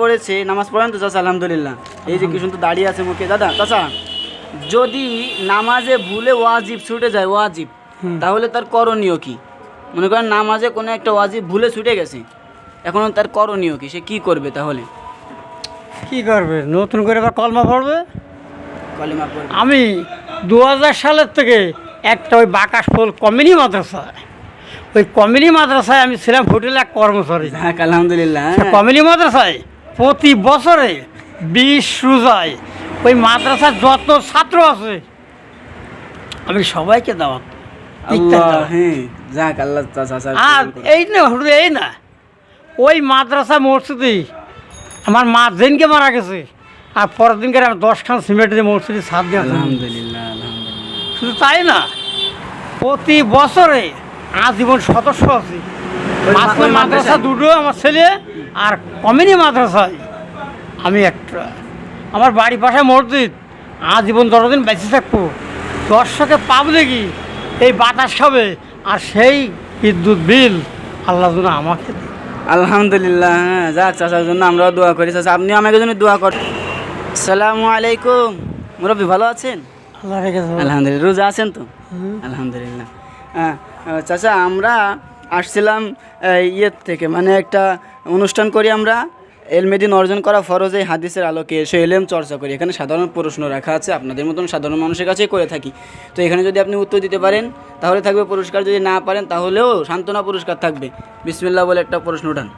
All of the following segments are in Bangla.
পড়েছে নামাজ পড়েন তো চাচা আলহামদুলিল্লাহ। এই যে কি সুন্দর দাঁড়িয়ে আছে মুখে। দাদা চাচা যদি নামাজে ভুলে ওয়াজিব ছুটে যায় ওয়াজিব তাহলে তার করণীয় কি? মনে করেন নামাজে কোনো একটা ওয়াজিব ভুলে ছুটে গেছে এখন তার করণীয় কি? সে কি করবে তাহলে? কি করবে? নতুন করে আবার কলমা পড়বে? কলিমা পড়বে। আমি দু হাজার সালের থেকে একটা ওই বাকাশফুল কমিউনি মাদ্রাসায় ওই কমিউনি মাদ্রাসায় আমি ছিলাম হোটেলে এক কর্মচারী। আলহামদুলিল্লাহ হ্যাঁ। কমিউনি মাদ্রাসায় প্রতি বছরে বিশ রোজায় ওই মাদ্রাসার যত ছাত্র আছে আমি সবাইকে দাওয়াত। হ্যাঁ যাক আল্লাহ আর এই না হুজুর এই না ওই মাদ্রাসা মসজিদে আমার মা দিনকে মারা গেছে আর পরের দিনকে আমি দশখান সিমেন্ট দিয়ে মসজিদে আলহামদুলিল্লাহ আলহামদুলিল্লাহ। শুধু তাই না প্রতি বছরে আজীবন সদস্য আছে। মাদ্রাসা দুটো আমার ছেলে আর কমিনি মাদ্রাসায়। আমি একটা আমার বাড়ির পাশে মসজিদ। আজীবন যতদিন বেঁচে থাকব দর্শকে পাবলিকই এই বাতাস খাবে আর সেই বিদ্যুৎ বিল আল্লাহ যেন আমাকে আলহামদুলিল্লাহ হ্যাঁ যাক চাচার জন্য আমরাও দোয়া করি। চাচা আপনিও আমাকে জন্য দোয়া করেন সালামু আলাইকুম। মুরব্বী ভালো আছেন? আল্লাহ আলহামদুলিল্লাহ রোজা আছেন তো? আলহামদুলিল্লাহ। হ্যাঁ চাচা আমরা আসছিলাম ইয়ের থেকে মানে একটা অনুষ্ঠান করি আমরা। এলমেদিন অর্জন করা ফরজ এই হাদিসের আলোকে এসে এলেম চর্চা করি। এখানে সাধারণ প্রশ্ন রাখা আছে আপনাদের মতন সাধারণ মানুষের কাছেই করে থাকি। তো এখানে যদি আপনি উত্তর দিতে পারেন তাহলে থাকবে পুরস্কার যদি না পারেন তাহলেও সান্ত্বনা পুরস্কার থাকবে। বিসমিল্লাহ বলে একটা প্রশ্ন উঠান।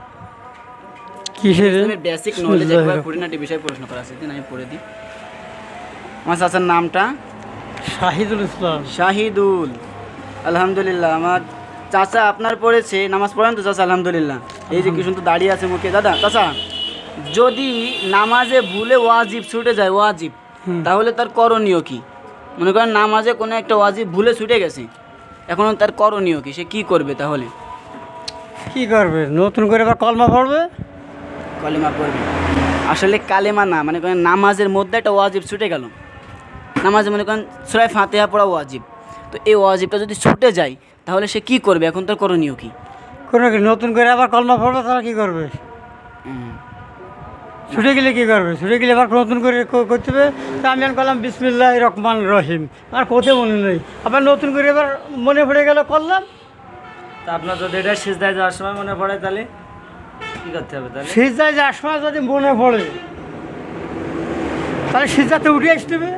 বেসিক নলেজ খুঁটিনাটি বিষয়ে প্রশ্ন করা আছে আমি পড়ে দিই। আমার চাচার নামটা? শাহিদুল ইসলাম। শাহিদুল। আলহামদুলিল্লাহ আমার চাচা আপনার পড়েছে নামাজ পড়েন তো চাচা আলহামদুলিল্লাহ। এই যে কি সুন্দর দাঁড়িয়ে আছে মুখে দাদা চাচা যদি নামাজে ভুলে ওয়াজিব ছুটে যায় ওয়াজিব তাহলে তার করণীয় কি? মনে করেন নামাজে কোনো একটা ওয়াজিব ভুলে ছুটে গেছে এখন তার করণীয় কি? সে কি করবে তাহলে? কি করবে? নতুন করে আবার কলমা পড়বে? কলেমা পড়বে। আসলে কালেমা না মানে করেন নামাজের মধ্যে একটা ওয়াজিব ছুটে গেল। নামাজে মনে করেন সুরায় ফাতেহা পড়া ওয়াজিব। তো এই ওয়াজিবটা যদি ছুটে যায় তাহলে সে কি করবে? এখন তার করণীয় কি? কোনো নতুন করে আবার কলমা পড়বে তাহলে কি করবে? ছুটে গেলে কি করবে? ছুটে গেলে আবার নতুন করে করতে হবে। তা আমি করলাম বিসমিল্লাহ রহমান রহিম। আর কোথায় মনে নেই। আবার নতুন করে এবার মনে পড়ে গেল করলাম তা আপনার যদি এটা সিজদায় যাওয়ার সময় মনে পড়ে তাহলে কি করতে হবে তাহলে? সিজায় যাওয়ার সময় যদি মনে পড়ে তাহলে সিজাতে উঠে আসতে হবে।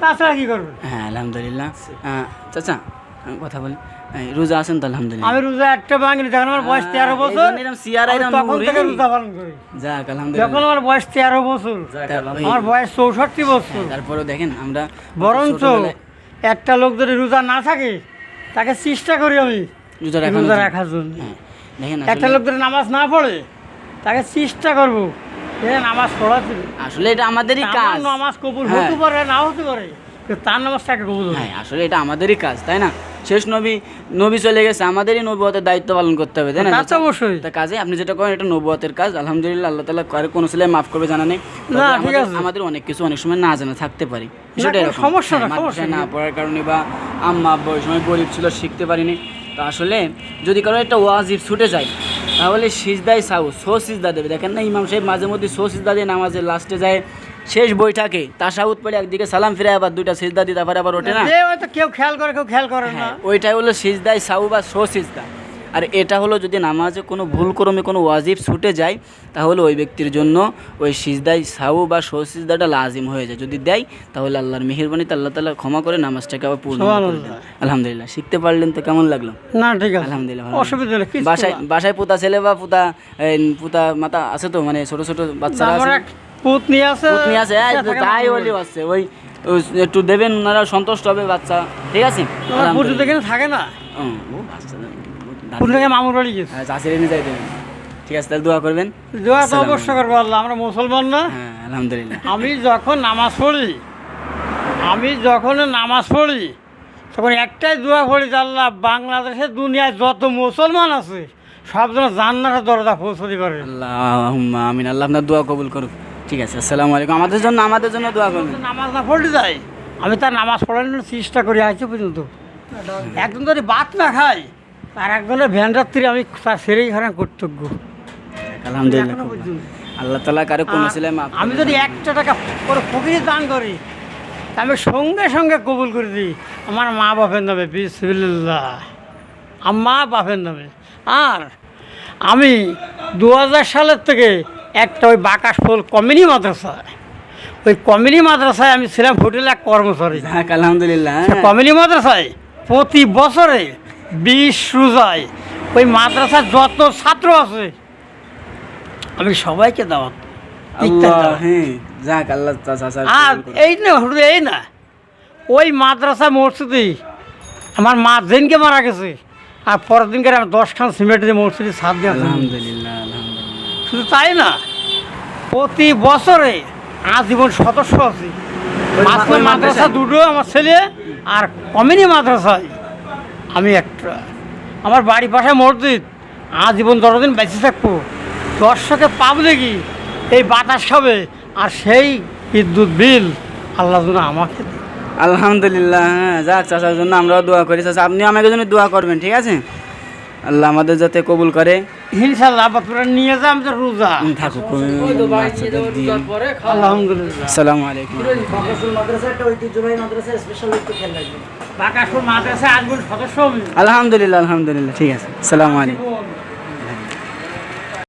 তাছাড়া কি করবে? হ্যাঁ আলহামদুলিল্লাহ। চাচা কথা বলি। রোজা আছেন তো আলহামদুলিল্লাহ। আমি রোজা একটা ভাঙিনি যখন আমার বয়স তেরো বছর তখন থেকে রোজা পালন করি। যাক যখন আমার বয়স তেরো বছর আলহামদুলিল্লাহ। আমার বয়স চৌষট্টি বছর। তারপরেও দেখেন আমরা বরঞ্চ একটা লোক যদি রোজা না থাকে তাকে চেষ্টা করি আমি রোজা রোজা রাখার জন্য। হ্যাঁ, দেখেন একটা লোক যদি নামাজ না পড়ে তাকে চেষ্টা করব নামাজ পড়াতে আসলে এটা আমাদেরই কাজ। নামাজ কবুল হ্যাঁ। হতে পারে নাও হতে পারে তার নামাজটাকে কবুল হ্যাঁ আসলে এটা আমাদেরই কাজ তাই না? শেষ নবী নবী চলে গেছে আমাদেরই নবুয়তের দায়িত্ব পালন করতে হবে তাই না? তা অবশ্যই। তা কাজে আপনি যেটা করেন এটা নবুয়তের কাজ। আলহামদুলিল্লাহ আল্লাহ তালা কারও কোনো ছেলে মাফ করবে জানা নেই। না, ঠিক আছে। আমাদের অনেক কিছু অনেক সময় না জানা থাকতে পারে। কোনো সমস্যা না, হ্যাঁ, সমস্যা না পড়ার কারণে বা আম্মা আব্বা ওই সময় গরিব ছিল শিখতে পারিনি। তো আসলে যদি কারও একটা ওয়াজিব ছুটে যায় তাহলে সিজদাই সাউ সো সিজদা দেবে। দেখেন না ইমাম সাহেব মাঝে মধ্যে সো সিজদা দিয়ে নামাজের লাস্টে যায় শেষ বইটাকে তাসাউদ পড়ে একদিকে সালাম ফিরে আবার দুইটা সিজদা দিয়ে তারপরে আবার ওঠে না? হয়তো কেউ খেয়াল করে কেউ খেয়াল করে না। হ্যাঁ ওইটাই হলো সিজদাই সাউ বা সো সিজদা। আর এটা হলো যদি নামাজে কোনো ভুল ক্রমে কোনো ওয়াজিব ছুটে যায় তাহলে ওই ব্যক্তির জন্য ওই সিজদাই সাউ বা সো সিজদাটা লাজিম হয়ে যায়। যদি দেয় তাহলে আল্লাহর মেহেরবানিতে আল্লাহ তালা ক্ষমা করে নামাজটাকে আবার পূর্ণ। আলহামদুলিল্লাহ। শিখতে পারলেন তো কেমন লাগল? না ঠিক আছে। আলহামদুলিল্লাহ। অসুবিধা নেই বাসায় বাসায় পুতা ছেলে বা পুতা পুতা মাতা আছে তো? মানে ছোট ছোট বাচ্চারা আছে? পুতনি আছে পুতনি আছে তাই বলি আছে ওই একটু দেবেন ওনারা সন্তুষ্ট হবে বাচ্চা ঠিক আছে? পুজো এখানে থাকে না? ও বাচ্চা মামুর বাড়ি গেছে হ্যাঁ চাষির এনে যাই দেবেন। ঠিক আছে তাহলে দোয়া করবেন। দোয়া তো অবশ্য করব আল্লাহ আমরা মুসলমান না। হ্যাঁ আলহামদুলিল্লাহ। আমি যখন নামাজ পড়ি আমি যখন নামাজ পড়ি তখন একটাই দোয়া পড়ি যে আল্লাহ বাংলাদেশের দুনিয়ায় যত মুসলমান আছে সব যেন জান্নাতের দরজা পৌঁছতে পারে। আল্লাহ আমিন। আল্লাহ আপনার দোয়া কবুল করুক। ঠিক আছে আসসালামু আলাইকুম। আমাদের জন্য আমাদের জন্য দোয়া করবেন নামাজ না পড়তে যাই আমি তার নামাজ পড়ানোর চেষ্টা করি আজ পর্যন্ত। একজন যদি ভাত না খাই আর একজনের ভ্যান রাত্রি আমি তার সেরেই খারাপ কর্তব্য। আলহামদুলিল্লাহ। আল্লাহ তালা কারও কোনো ছেলে আমি যদি একটা টাকা করে ফকির দান করি আমি সঙ্গে সঙ্গে কবুল করে দিই। আমার মা বাপের নামে বিসমিল্লাহ। মা বাপের নামে। আর আমি দু হাজার সালের থেকে একটা ওই বাকাশ ফুল কমিনি মাদ্রাসায়। ওই কমিনি মাদ্রাসায় আমি ছিলাম হোটেল এক কর্মচারী। আলহামদুলিল্লাহ। কমিনি মাদ্রাসায় প্রতি বছরে বিশ রোজায় ওই মাদ্রাসার যত ছাত্র আছে আমি সবাইকে দাওয়াত। হ্যাঁ যাক আল্লাহ আর এই না এই না। ওই মাদ্রাসা মসজিদে আমার মা দিনকে মারা গেছে আর পরের দিনকে আমি দশখান সিমেন্ট দিয়ে মসজিদে সাত দিয়ে আলহামদুলিল্লাহ। শুধু তাই না, প্রতি বছরে আজীবন সদস্য আছে মাসলে মাদ্রাসা? দুটো আমার ছেলে আর কমিনি মাদ্রাসায় আমি একটা আমার বাড়ি পাশে মসজিদ, আজীবন যতদিন বেঁচে থাকব দর্শকে পাবলে কি এই বাতাস খাবে আর সেই বিদ্যুৎ বিল আল্লাহ যেন আমাকে। আলহামদুলিল্লাহ হ্যাঁ যাক চাচার জন্য আমরাও দোয়া করি চাচা, আপনিও আমাকে জন্য দোয়া করবেন, ঠিক আছে আল্লাহ আমাদের যাতে কবুল করে। ইনশাল্লাহ আবার তোরা নিয়ে যা রোজা। থাকুক আসসালামু আলাইকুম। আলহামদুলিল্লাহ আলহামদুলিল্লাহ ঠিক আছে। আসসালামু আলাইকুম।